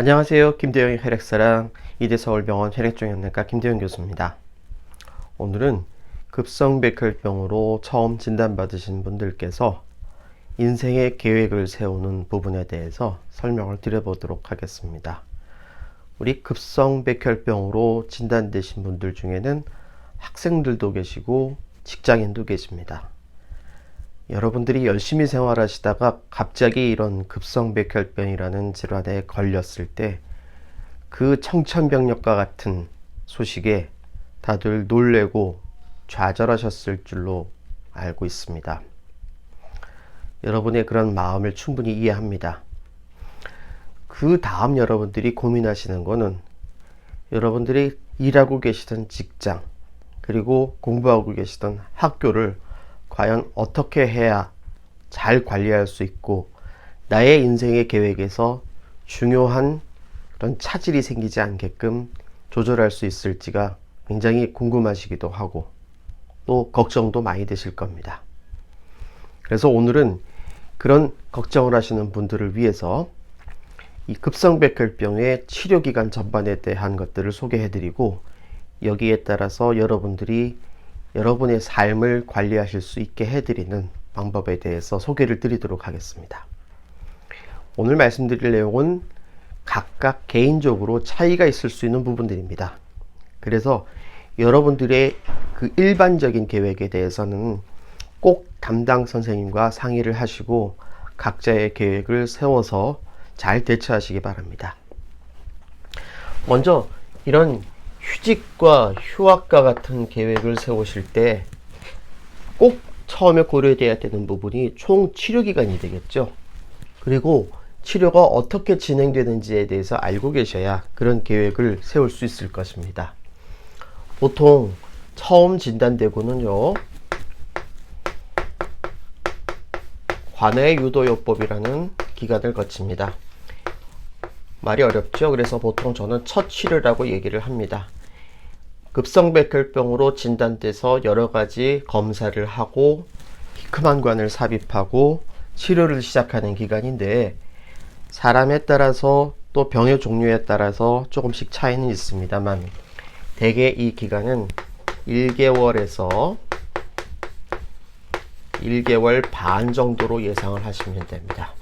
안녕하세요. 김대영의 혈액사랑 이대서울병원 혈액종양내과 김대영 교수입니다. 오늘은 급성백혈병으로 처음 진단받으신 분들께서 인생의 계획을 세우는 부분에 대해서 설명을 드려보도록 하겠습니다. 우리 급성백혈병으로 진단되신 분들 중에는 학생들도 계시고 직장인도 계십니다. 여러분들이 열심히 생활하시다가 갑자기 이런 급성백혈병이라는 질환에 걸렸을 때 그 청천벽력과 같은 소식에 다들 놀래고 좌절하셨을 줄로 알고 있습니다. 여러분의 그런 마음을 충분히 이해합니다. 그 다음 여러분들이 고민하시는 거는 여러분들이 일하고 계시던 직장, 그리고 공부하고 계시던 학교를 과연 어떻게 해야 잘 관리할 수 있고 나의 인생의 계획에서 중요한 그런 차질이 생기지 않게끔 조절할 수 있을지가 굉장히 궁금하시기도 하고 또 걱정도 많이 되실 겁니다. 그래서 오늘은 그런 걱정을 하시는 분들을 위해서 이 급성백혈병의 치료 기간 전반에 대한 것들을 소개해 드리고 여기에 따라서 여러분들이 여러분의 삶을 관리하실 수 있게 해드리는 방법에 대해서 소개를 드리도록 하겠습니다. 오늘 말씀드릴 내용은 각각 개인적으로 차이가 있을 수 있는 부분들입니다. 그래서 여러분들의 그 일반적인 계획에 대해서는 꼭 담당 선생님과 상의를 하시고 각자의 계획을 세워서 잘 대처하시기 바랍니다. 먼저 이런 휴직과 휴학과 같은 계획을 세우실 때 꼭 처음에 고려돼야 되는 부분이 총 치료 기간이 되겠죠. 그리고 치료가 어떻게 진행되는지에 대해서 알고 계셔야 그런 계획을 세울 수 있을 것입니다. 보통 처음 진단되고는요, 관해 유도요법이라는 기간을 거칩니다. 말이 어렵죠? 그래서 보통 저는 첫 치료라고 얘기를 합니다. 급성백혈병으로 진단돼서 여러 가지 검사를 하고 피크만관을 삽입하고 치료를 시작하는 기간인데 사람에 따라서 또 병의 종류에 따라서 조금씩 차이는 있습니다만 대개 이 기간은 1개월에서 1개월 반 정도로 예상을 하시면 됩니다.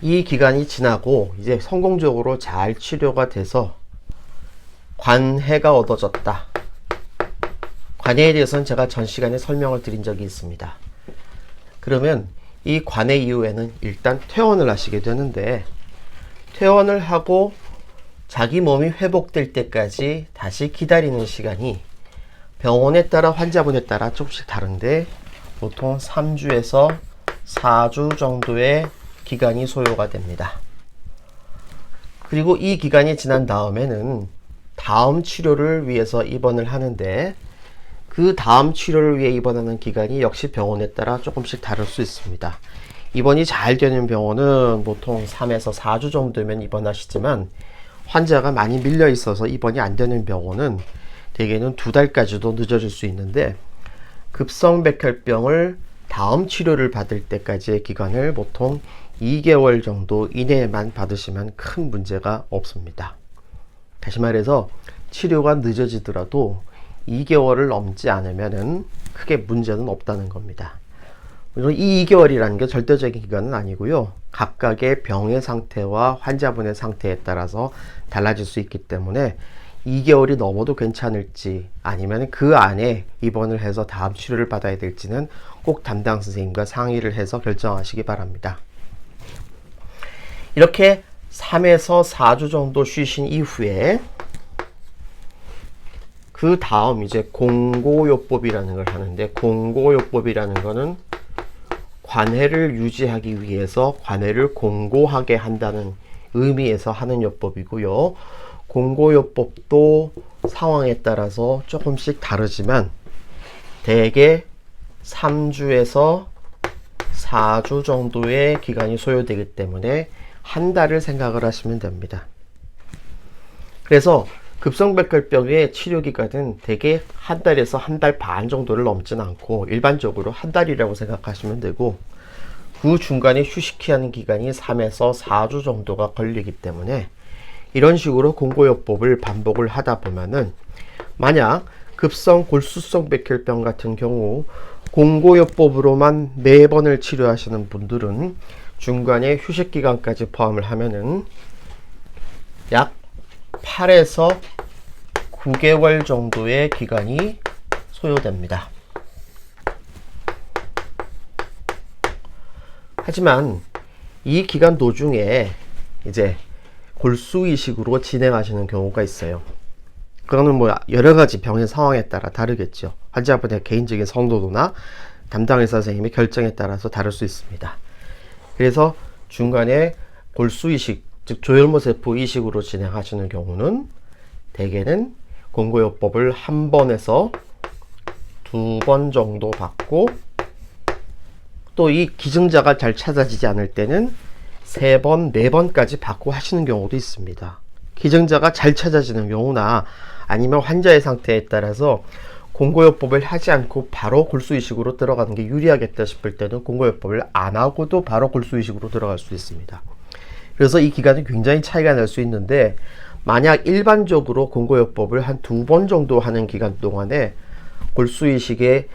이 기간이 지나고 이제 성공적으로 잘 치료가 돼서 관해가 얻어졌다. 관해에 대해서는 제가 전 시간에 설명을 드린 적이 있습니다. 그러면 이 관해 이후에는 일단 퇴원을 하시게 되는데 퇴원을 하고 자기 몸이 회복될 때까지 다시 기다리는 시간이 병원에 따라 환자분에 따라 조금씩 다른데 보통 3주에서 4주 정도의 기간이 소요가 됩니다. 그리고 이 기간이 지난 다음에는 다음 치료를 위해서 입원을 하는데 그 다음 치료를 위해 입원하는 기간이 역시 병원에 따라 조금씩 다를 수 있습니다. 입원이 잘 되는 병원은 보통 3에서 4주 정도면 입원하시지만 환자가 많이 밀려 있어서 입원이 안 되는 병원은 대개는 두 달까지도 늦어질 수 있는데 급성 백혈병을 다음 치료를 받을 때까지의 기간을 보통 2개월 정도 이내에만 받으시면 큰 문제가 없습니다. 다시 말해서 치료가 늦어지더라도 2개월을 넘지 않으면 크게 문제는 없다는 겁니다. 물론 이 2개월이라는 게 절대적인 기간은 아니고요. 각각의 병의 상태와 환자분의 상태에 따라서 달라질 수 있기 때문에 2개월이 넘어도 괜찮을지 아니면 그 안에 입원을 해서 다음 치료를 받아야 될지는 꼭 담당 선생님과 상의를 해서 결정하시기 바랍니다. 이렇게 3에서 4주 정도 쉬신 이후에 그 다음 이제 공고요법이라는 걸 하는데 공고요법이라는 거는 관해를 유지하기 위해서 관해를 공고하게 한다는 의미에서 하는 요법이고요. 공고요법도 상황에 따라서 조금씩 다르지만 대개 3주에서 4주 정도의 기간이 소요되기 때문에 한 달을 생각을 하시면 됩니다. 그래서 급성백혈병의 치료 기간은 대개 한 달에서 한 달 반 정도를 넘지는 않고 일반적으로 한 달이라고 생각하시면 되고 그 중간에 휴식해야 하는 기간이 3에서 4주 정도가 걸리기 때문에 이런 식으로 공고요법을 반복을 하다 보면은 만약 급성 골수성 백혈병 같은 경우 공고요법으로만 네 번을 치료하시는 분들은 중간에 휴식 기간까지 포함을 하면은 약 8에서 9개월 정도의 기간이 소요됩니다. 하지만 이 기간 도중에 이제 골수 이식으로 진행하시는 경우가 있어요. 그거는 뭐 여러 가지 병의 상황에 따라 다르겠죠. 환자분의 개인적인 성도도나 담당 의사 선생님의 결정에 따라서 다를 수 있습니다. 그래서 중간에 골수 이식, 즉 조혈모 세포 이식으로 진행하시는 경우는 대개는 공고요법을 한 번에서 두 번 정도 받고 또 이 기증자가 잘 찾아지지 않을 때는 세 번, 네 번까지 받고 하시는 경우도 있습니다. 기증자가 잘 찾아지는 경우나 아니면 환자의 상태에 따라서 공고요법을 하지 않고 바로 골수이식으로 들어가는 게 유리하겠다 싶을 때는 공고요법을 안 하고도 바로 골수이식으로 들어갈 수 있습니다. 그래서 이 기간은 굉장히 차이가 날 수 있는데 만약 일반적으로 공고요법을 한 두 번 정도 하는 기간 동안에 골수이식의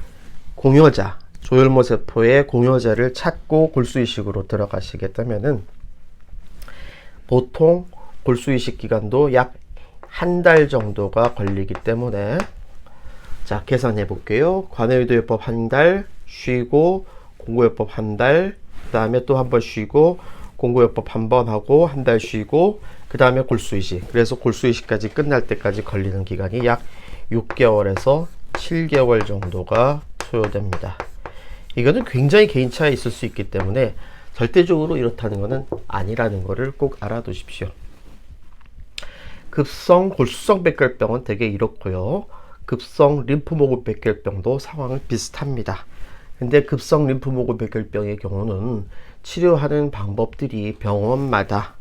공여자, 조혈모 세포의 공여자를 찾고 골수이식으로 들어가시겠다면은 보통 골수이식 기간도 약 한 달 정도가 걸리기 때문에 자 계산해 볼게요. 관해유도요법 한 달 쉬고 공고요법 한 달, 그 다음에 또 한 번 쉬고 공고요법 한 번 하고 한 달 쉬고 그 다음에 골수이식. 그래서 골수이식까지 끝날 때까지 걸리는 기간이 약 6개월에서 7개월 정도가 소요됩니다. 이거는 굉장히 개인차가 있을 수 있기 때문에 절대적으로 이렇다는 것은 아니라는 것을 꼭 알아두십시오. 급성 골수성 백혈병은 대개 이렇고요. 급성 림프모그 백혈병도 상황은 비슷합니다. 근데 급성 림프모그 백혈병의 경우는 치료하는 방법들이 병원마다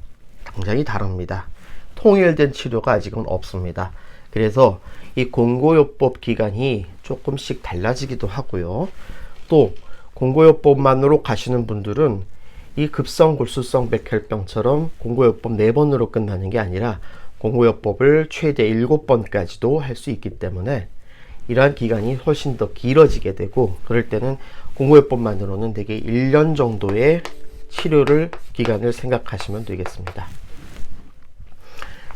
굉장히 다릅니다. 통일된 치료가 아직은 없습니다. 그래서 이 공고요법 기간이 조금씩 달라지기도 하고요. 또 공고요법만으로 가시는 분들은 이 급성 골수성 백혈병처럼 공고요법 4번으로 끝나는 게 아니라 공고요법을 최대 7번까지도 할 수 있기 때문에 이러한 기간이 훨씬 더 길어지게 되고 그럴 때는 공고요법만으로는 대개 1년 정도의 치료를 기간을 생각하시면 되겠습니다.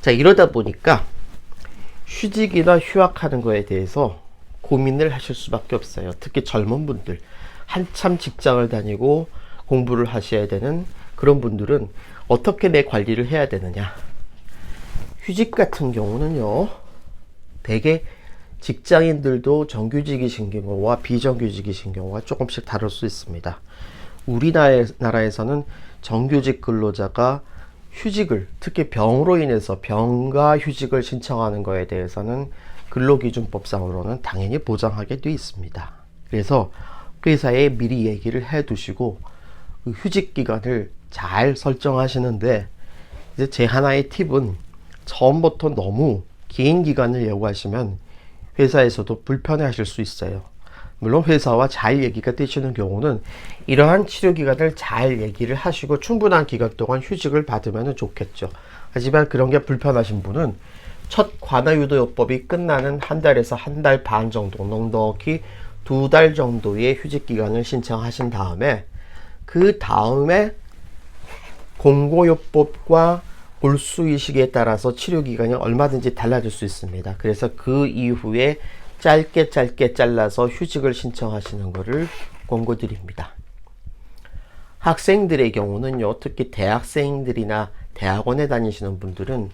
자 이러다 보니까 휴직이나 휴학하는 거에 대해서 고민을 하실 수밖에 없어요. 특히 젊은 분들 한참 직장을 다니고 공부를 하셔야 되는 그런 분들은 어떻게 내 관리를 해야 되느냐. 휴직 같은 경우는요, 대개 직장인들도 정규직이신 경우와 비정규직이신 경우가 조금씩 다를 수 있습니다. 우리나라에서는 정규직 근로자가 휴직을, 특히 병으로 인해서 병가 휴직을 신청하는 것에 대해서는 근로기준법상으로는 당연히 보장하게 되어 있습니다. 그래서 회사에 미리 얘기를 해 두시고 그 휴직 기간을 잘 설정하시는데 이제 제 하나의 팁은 처음부터 너무 긴 기간을 요구하시면 회사에서도 불편해 하실 수 있어요. 물론 회사와 잘 얘기가 되시는 경우는 이러한 치료 기간을 잘 얘기를 하시고 충분한 기간 동안 휴직을 받으면 좋겠죠. 하지만 그런 게 불편하신 분은 첫 관아유도요법이 끝나는 한 달에서 한 달 반 정도 넉넉히 두 달 정도의 휴직 기간을 신청하신 다음에 그 다음에 공고요법과 골수이식에 따라서 치료 기간이 얼마든지 달라질 수 있습니다. 그래서 그 이후에 짧게 짧게 잘라서 휴직을 신청하시는 것을 권고드립니다. 학생들의 경우는요, 특히 대학생들이나 대학원에 다니시는 분들은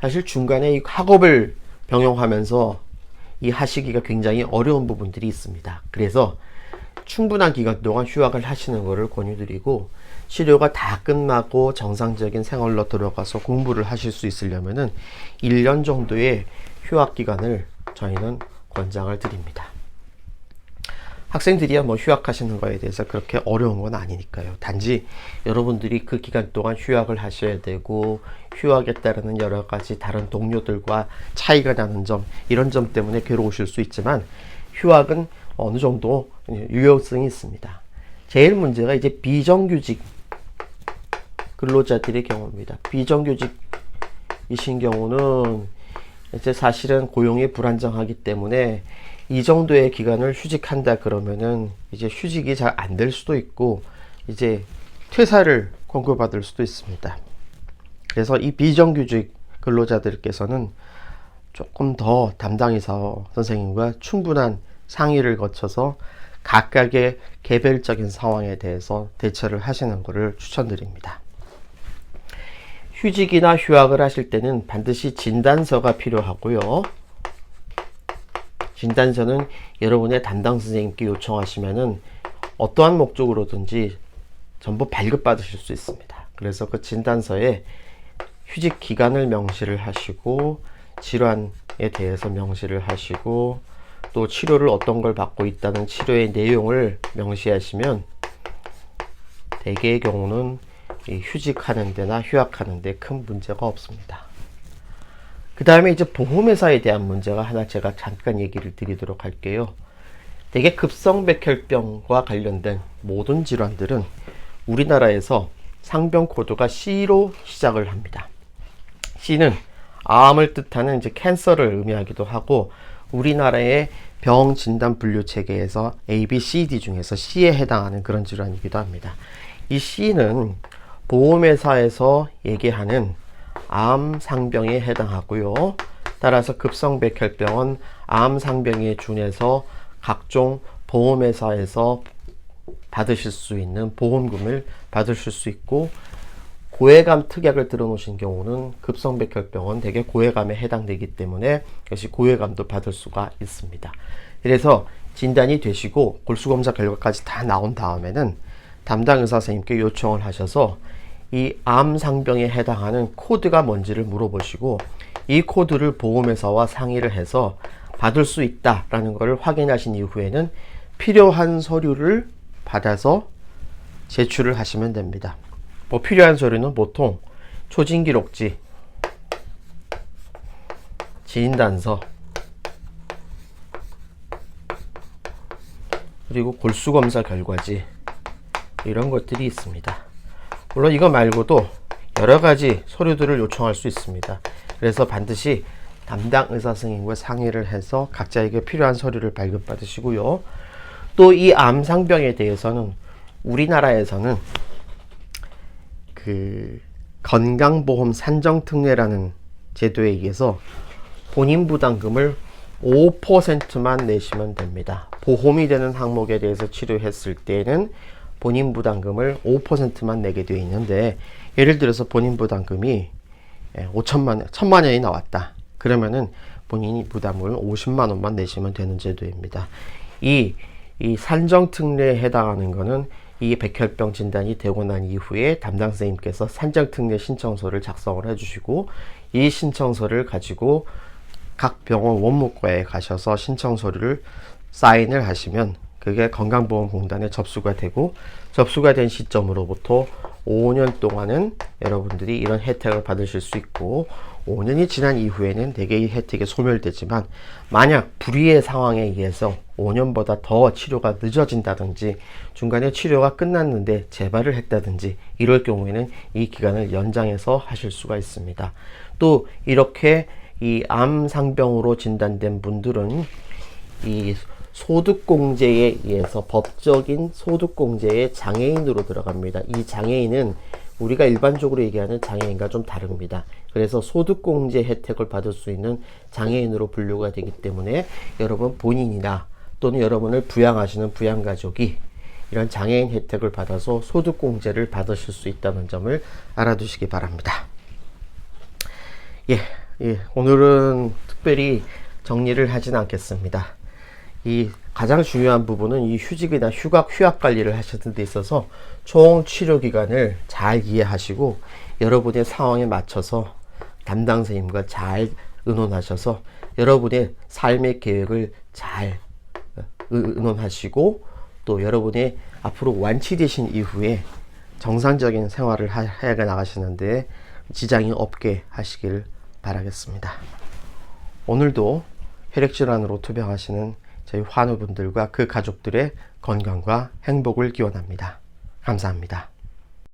사실 중간에 이 학업을 병용하면서 이 하시기가 굉장히 어려운 부분들이 있습니다. 그래서 충분한 기간 동안 휴학을 하시는 것을 권유드리고 치료가 다 끝나고 정상적인 생활로 들어가서 공부를 하실 수 있으려면은 1년 정도의 휴학 기간을 저희는 권장을 드립니다. 학생들이야 뭐 휴학하시는 거에 대해서 그렇게 어려운 건 아니니까요. 단지 여러분들이 그 기간 동안 휴학을 하셔야 되고 휴학에 따르는 여러 가지 다른 동료들과 차이가 나는 점 이런 점 때문에 괴로우실 수 있지만 휴학은 어느 정도 유효성이 있습니다. 제일 문제가 이제 비정규직 근로자들의 경우입니다. 비정규직이신 경우는 이제 사실은 고용이 불안정하기 때문에 이 정도의 기간을 휴직한다 그러면은 이제 휴직이 잘 안 될 수도 있고 이제 퇴사를 권고받을 수도 있습니다. 그래서 이 비정규직 근로자들께서는 조금 더 담당이사 선생님과 충분한 상의를 거쳐서 각각의 개별적인 상황에 대해서 대처를 하시는 것을 추천드립니다. 휴직이나 휴학을 하실 때는 반드시 진단서가 필요하고요. 진단서는 여러분의 담당 선생님께 요청하시면은 어떠한 목적으로든지 전부 발급받으실 수 있습니다. 그래서 그 진단서에 휴직 기간을 명시를 하시고 질환에 대해서 명시를 하시고 또 치료를 어떤 걸 받고 있다는 치료의 내용을 명시하시면 대개의 경우는 이 휴직하는 데나 휴학하는 데 큰 문제가 없습니다. 그 다음에 이제 보험회사에 대한 문제가 하나 제가 잠깐 얘기를 드리도록 할게요. 대개 급성백혈병과 관련된 모든 질환들은 우리나라에서 상병 코드가 C로 시작을 합니다. C는 암을 뜻하는 이제 캔서를 의미하기도 하고 우리나라의 병 진단 분류 체계에서 A, B, C, D 중에서 C에 해당하는 그런 질환이기도 합니다. 이 C는 보험회사에서 얘기하는 암 상병에 해당하고요. 따라서 급성백혈병은 암 상병에 준해서 각종 보험회사에서 받으실 수 있는 보험금을 받으실 수 있고 고해감 특약을 들어놓으신 경우는 급성백혈병은 대개 고해감에 해당되기 때문에 역시 고해감도 받을 수가 있습니다. 그래서 진단이 되시고 골수검사 결과까지 다 나온 다음에는 담당 의사 선생님께 요청을 하셔서 이 암상병에 해당하는 코드가 뭔지를 물어보시고 이 코드를 보험회사와 상의를 해서 받을 수 있다라는 것을 확인하신 이후에는 필요한 서류를 받아서 제출을 하시면 됩니다. 뭐 필요한 서류는 보통 초진기록지, 진단서, 그리고 골수검사 결과지 이런 것들이 있습니다. 물론 이거 말고도 여러 가지 서류들을 요청할 수 있습니다. 그래서 반드시 담당 의사 선생님과 상의를 해서 각자에게 필요한 서류를 발급받으시고요. 또 이 암상병에 대해서는 우리나라에서는 그 건강보험 산정특례라는 제도에 의해서 본인 부담금을 5%만 내시면 됩니다. 보험이 되는 항목에 대해서 치료했을 때는 본인 부담금을 5%만 내게 되어 있는데 예를 들어서 본인 부담금이 5천만 원, 1천만 원이 나왔다. 그러면은 본인이 부담을 50만 원만 내시면 되는 제도입니다. 이, 이 산정특례에 해당하는 거는 이 백혈병 진단이 되고 난 이후에 담당 선생님께서 산정특례 신청서를 작성을 해주시고 이 신청서를 가지고 각 병원 원무과에 가셔서 신청서를 사인을 하시면 그게 건강보험공단에 접수가 되고 접수가 된 시점으로부터 5년 동안은 여러분들이 이런 혜택을 받으실 수 있고 5년이 지난 이후에는 대개 이 혜택이 소멸되지만 만약 불의의 상황에 의해서 5년보다 더 치료가 늦어진다든지 중간에 치료가 끝났는데 재발을 했다든지 이럴 경우에는 이 기간을 연장해서 하실 수가 있습니다. 또 이렇게 이 암 상병으로 진단된 분들은 이 소득공제에 의해서 법적인 소득공제의 장애인으로 들어갑니다. 이 장애인은 우리가 일반적으로 얘기하는 장애인과 좀 다릅니다. 그래서 소득공제 혜택을 받을 수 있는 장애인으로 분류가 되기 때문에 여러분 본인이나 또는 여러분을 부양하시는 부양가족이 이런 장애인 혜택을 받아서 소득공제를 받으실 수 있다는 점을 알아두시기 바랍니다. 예, 예, 오늘은 특별히 정리를 하진 않겠습니다. 이 가장 중요한 부분은 이 휴직이나 휴학, 휴학 관리를 하시는 데 있어서 총 치료 기간을 잘 이해하시고 여러분의 상황에 맞춰서 담당 선생님과 잘 의논하셔서 여러분의 삶의 계획을 잘 어, 의논하시고 또 여러분의 앞으로 완치되신 이후에 정상적인 생활을 해 나가시는데 지장이 없게 하시길 바라겠습니다. 오늘도 혈액질환으로 투병하시는 저희 환우분들과 그 가족들의 건강과 행복을 기원합니다. 감사합니다.